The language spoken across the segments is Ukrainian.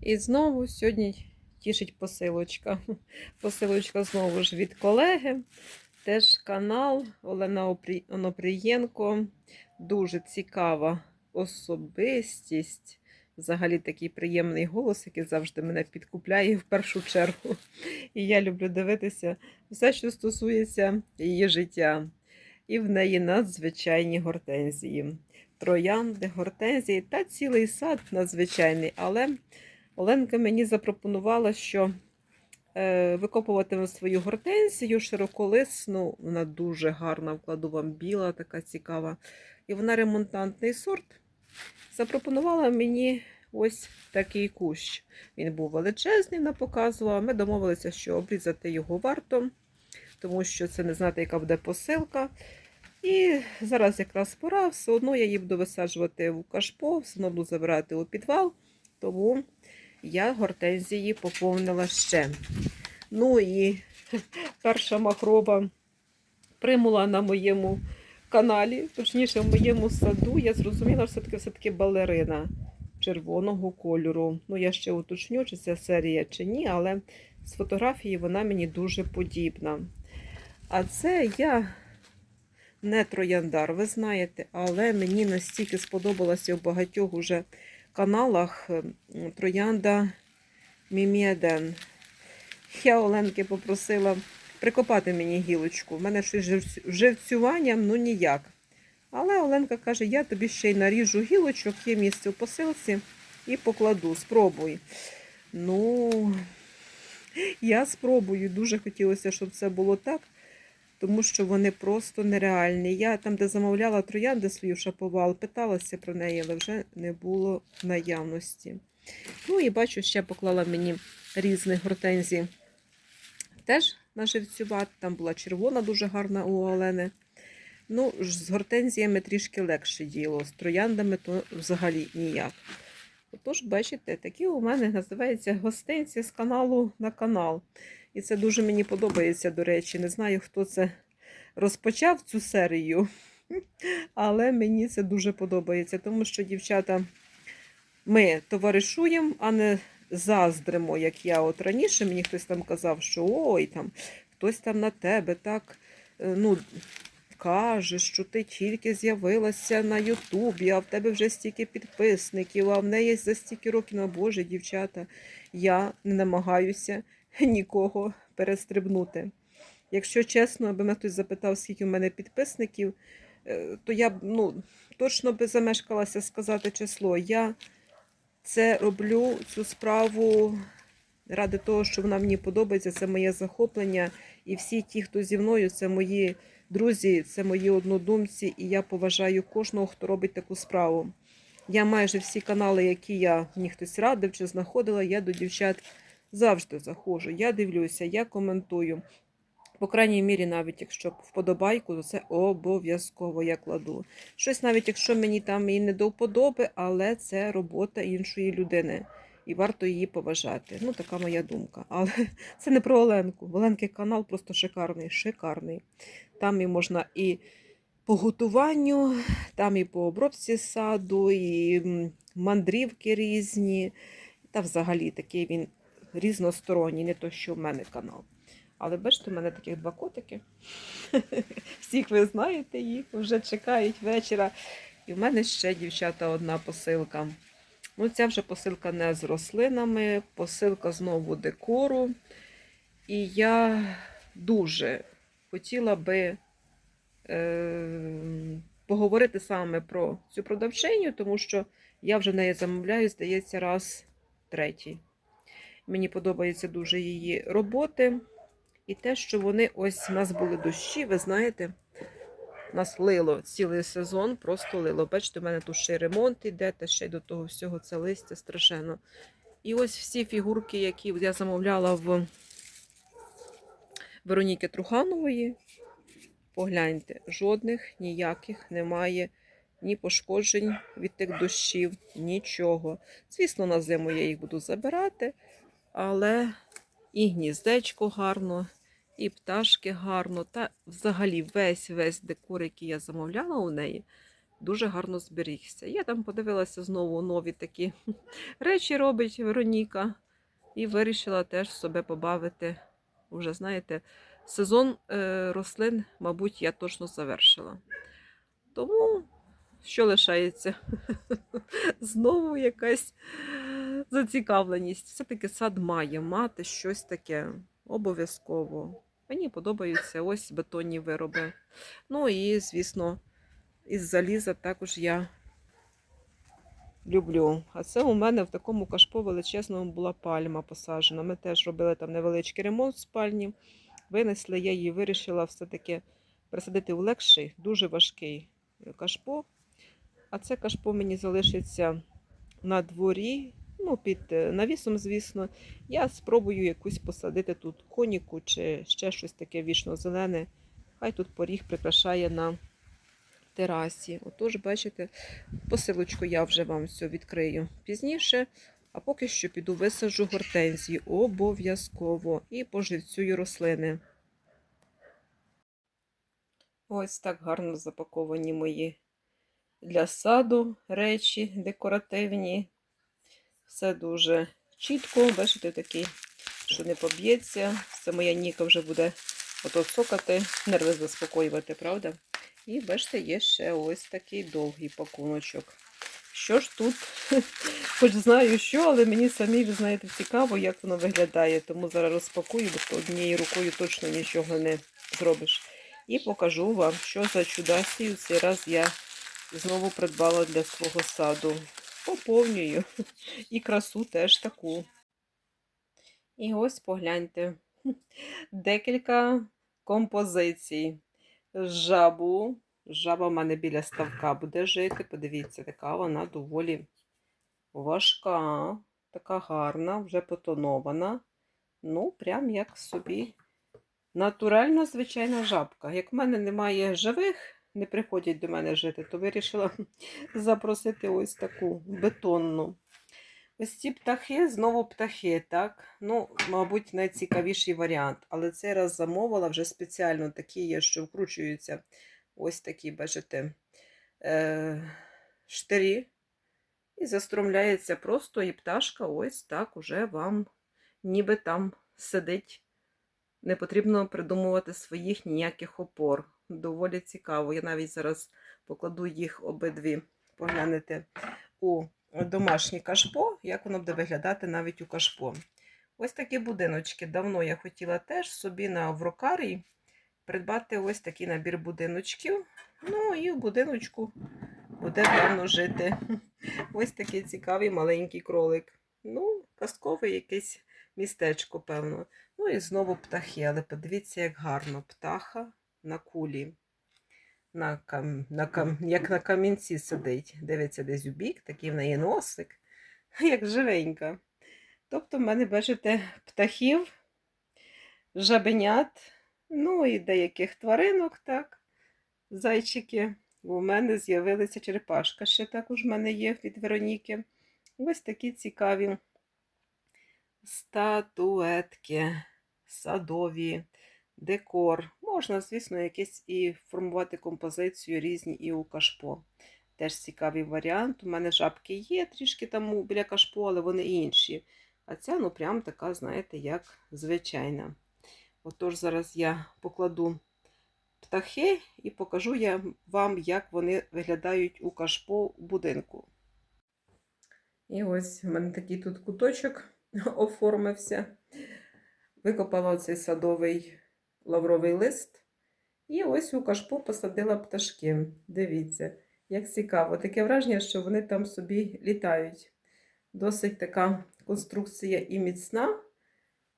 І знову сьогодні тішить посилочка. Посилочка знову ж від колеги. Теж канал Олена Онопрієнко. Дуже цікава особистість. Взагалі такий приємний голос, який завжди мене підкупляє в першу чергу. І я люблю дивитися все, що стосується її життя. І в неї надзвичайні гортензії. Троянди, гортензії та цілий сад надзвичайний. Але Оленка мені запропонувала, що е, викопуватиме свою гортензію широколисну. Вона дуже гарна, вкладу вам біла, така цікава. І вона ремонтантний сорт. Запропонувала мені ось такий кущ. Він був величезний, вона показувала. Ми домовилися, що обрізати його варто, тому що це не знати, яка буде посилка. І зараз якраз пора, все одно я її буду висаджувати в кашпо, все одно буду забирати у підвал, тому я гортензії поповнила ще. Ну і перша махрова примула на моєму каналі, точніше, в моєму саду, я зрозуміла, що все-таки все-таки балерина червоного кольору. Ну, я ще уточню, чи це серія, чи ні, але з фотографії вона мені дуже подібна. А це я не трояндар, ви знаєте, але мені настільки сподобалося в багатьох уже каналах троянда Міміаден. Я Оленки попросила прикопати мені гілочку. У мене щось живцюванням, ну ніяк. Але Оленка каже, я тобі ще й наріжу гілочок, є місце в посилці і покладу. Спробуй. Ну, я спробую. Дуже хотілося, щоб це було так, тому що вони просто нереальні. Я там, де замовляла троянди свою шаповал, питалася про неї, але вже не було наявності. Ну і бачу, ще поклала мені різних гортензій. Теж на живцюват. Там була червона, дуже гарна у Олени. Ну, з гортензіями трішки легше діло, з трояндами то взагалі ніяк. Отож, бачите, такі у мене називаються гостинці з каналу на канал. І це дуже мені подобається, до речі. Не знаю, хто це розпочав цю серію, але мені це дуже подобається, тому що дівчата ми товаришуємо, а не заздримо, як я от раніше мені хтось там казав, що ой, там хтось там на тебе так е, ну, каже, що ти тільки з'явилася на Ютубі, а в тебе вже стільки підписників, а в неї за стільки років, ну, Боже, дівчата, я не намагаюся нікого перестрибнути. Якщо чесно, аби мене хтось запитав, скільки в мене підписників, е, то я б ну, точно би замешкалася сказати число. Я це роблю цю справу ради того, що вона мені подобається, це моє захоплення. І всі ті, хто зі мною, це мої друзі, це мої однодумці, і я поважаю кожного, хто робить таку справу. Я майже всі канали, які я мені хтось радив чи знаходила, я до дівчат завжди заходжу. Я дивлюся, я коментую. По крайній мірі, навіть якщо вподобайку, то це обов'язково я кладу. Щось, навіть якщо мені там і не до вподоби, але це робота іншої людини. І варто її поважати. Ну, така моя думка. Але це не про Оленку. Оленки канал просто шикарний, шикарний. Там і можна і по готуванню, там і по обробці саду, і мандрівки різні. Та взагалі такий він різносторонній, не то, що в мене канал. Але бачите, у мене таких два котики. Всіх ви знаєте їх, вже чекають вечора. І в мене ще, дівчата, одна посилка. Ну, ця вже посилка не з рослинами, посилка знову декору. І я дуже хотіла би е, поговорити саме про цю продавчиню, тому що я вже в неї замовляю, здається, раз третій. Мені подобаються дуже її роботи. І те, що вони ось у нас були дощі, ви знаєте, нас лило цілий сезон, просто лило. Бачите, у мене тут ще й ремонт іде, та ще й до того всього це листя страшенно. І ось всі фігурки, які я замовляла в Вероніки Труханової. Погляньте, жодних ніяких немає ні пошкоджень від тих дощів, нічого. Звісно, на зиму я їх буду забирати, але і гніздечко гарно, і пташки гарно. Та взагалі весь весь декор, який я замовляла у неї, дуже гарно зберігся. Я там подивилася знову нові такі речі робить Вероніка, і вирішила теж себе побавити. Уже знаєте, сезон е, рослин, мабуть, я точно завершила. Тому що лишається? Знову якась зацікавленість. Все-таки сад має мати щось таке обов'язково. Мені подобаються ось бетонні вироби. Ну і, звісно, із заліза також я люблю. А це у мене в такому кашпо величезному була пальма посаджена. Ми теж робили там невеличкий ремонт в спальні. Винесли, я її вирішила все-таки присадити в легший, дуже важкий кашпо. А це кашпо мені залишиться на дворі, ну, під е, навісом, звісно. Я спробую якусь посадити тут коніку чи ще щось таке вічно-зелене. Хай тут поріг прикрашає на терасі. Отож, бачите, посилочку я вже вам все відкрию пізніше. А поки що піду висаджу гортензії обов'язково і поживцюю рослини. Ось так гарно запаковані мої для саду речі декоративні. Все дуже чітко, бачите, такий, що не поб'ється. Це моя Ніка вже буде ото цокати, нерви заспокоювати, правда? І бачите, є ще ось такий довгий пакуночок. Що ж тут? Хоч знаю що, але мені самі, ви знаєте, цікаво, як воно виглядає. Тому зараз розпакую, бо однією рукою точно нічого не зробиш. І покажу вам, що за чудасію цей раз я знову придбала для свого саду. Поповнюю. І красу теж таку. І ось погляньте. Декілька композицій. Жабу. Жаба в мене біля ставка буде жити. Подивіться, така вона доволі важка, така гарна, вже потонована. Ну, прям як собі натуральна звичайна жабка. Як в мене немає живих, не приходять до мене жити, то вирішила запросити ось таку бетонну. Ось ці птахи, знову птахи, так? Ну, мабуть, найцікавіший варіант. Але цей раз замовила вже спеціально такі є, що вкручуються ось такі, бачите, е- штирі. І застромляється просто, і пташка ось так уже вам ніби там сидить. Не потрібно придумувати своїх ніяких опор. Доволі цікаво. Я навіть зараз покладу їх обидві, поглянете у домашнє кашпо, як воно буде виглядати навіть у кашпо. Ось такі будиночки. Давно я хотіла теж собі на Аврокарі придбати ось такий набір будиночків. Ну і в будиночку буде певно жити. Ось такий цікавий маленький кролик. Ну, казкове якесь містечко, певно. Ну і знову птахи, але подивіться, як гарно птаха на кулі. На кам... На кам... Як на камінці сидить. Дивиться десь у бік, такий в неї носик, як живенька. Тобто, в мене, бачите, птахів, жабенят, ну і деяких тваринок, так, зайчики. У мене з'явилася черепашка, ще також в мене є від Вероніки. Ось такі цікаві статуетки, садові, декор. Можна, звісно, якесь і формувати композицію різні і у кашпо. Теж цікавий варіант. У мене жабки є трішки там біля кашпо, але вони інші. А ця, ну, прям така, знаєте, як звичайна. Отож, зараз я покладу птахи і покажу я вам, як вони виглядають у кашпо у будинку. І ось в мене такий тут куточок оформився. Викопала цей садовий лавровий лист. І ось у кашпо посадила пташки. Дивіться, як цікаво. Таке враження, що вони там собі літають. Досить така конструкція і міцна.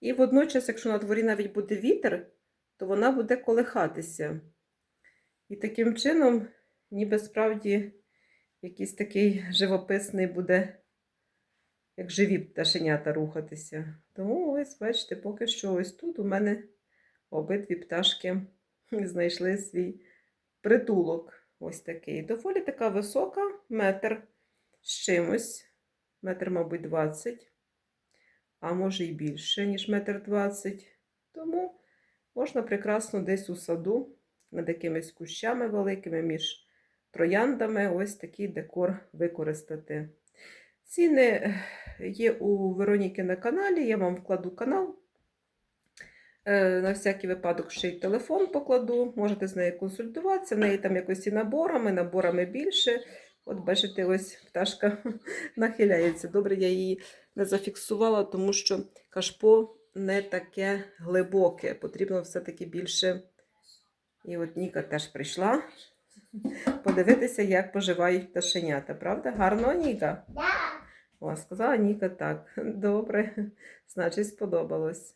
І водночас, якщо на дворі навіть буде вітер, то вона буде колихатися. І таким чином, ніби справді якийсь такий живописний буде, як живі пташенята рухатися. Тому ось, бачите, поки що ось тут у мене обидві пташки знайшли свій притулок. Ось такий. Доволі така висока, метр з чимось, метр, мабуть, 20, а може і більше, ніж метр 20. Тому можна прекрасно десь у саду над якимись кущами великими між трояндами ось такий декор використати. Ціни е, є у Вероніки на каналі, я вам вкладу канал. Е, На всякий випадок ще й телефон покладу, можете з нею консультуватися. В неї там якось і наборами, наборами більше. От бачите, ось пташка нахиляється. Добре, я її не зафіксувала, тому що кашпо не таке глибоке. Потрібно все-таки більше. І от Ніка теж прийшла подивитися, як поживають пташенята. Правда? Гарно, Ніка? Да. О, сказала Ніка так. Добре, значить, сподобалось.